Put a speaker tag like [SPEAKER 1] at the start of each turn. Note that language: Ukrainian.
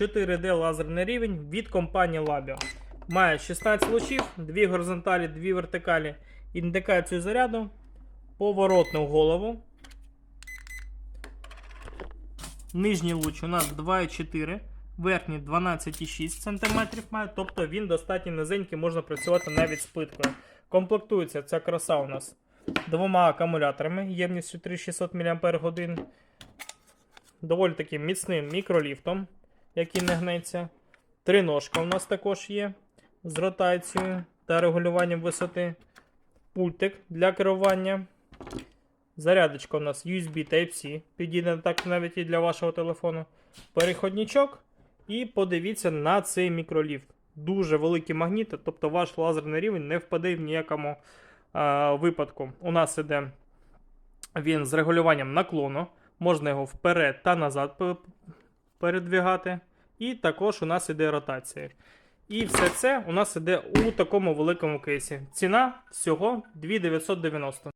[SPEAKER 1] 4D лазерний рівень від компанії Labio. Має 16 лучів, 2 горизонталі, 2 вертикалі, індикацію заряду, поворотну голову. Нижній луч у нас 2,4, верхній 12,6 см має, тобто він достатньо низенький, можна працювати навіть з плиткою. Комплектується ця краса у нас двома акумуляторами ємністю 3600 мАч, доволі таким міцним мікроліфтом, який не гнеться. Три ножка у нас також є з ротацією та регулюванням висоти. Пультик для керування. Зарядочка у нас USB Type-C, підійде так навіть і для вашого телефону. Переходничок. І подивіться на цей мікроліфт. Дуже великі магніти, тобто ваш лазерний рівень не впаде в ніякому а, випадку. У нас іде він з регулюванням наклону. Можна його вперед та назад передвігати. І також у нас іде ротація. І все це у нас іде у такому великому кейсі. Ціна всього 2990.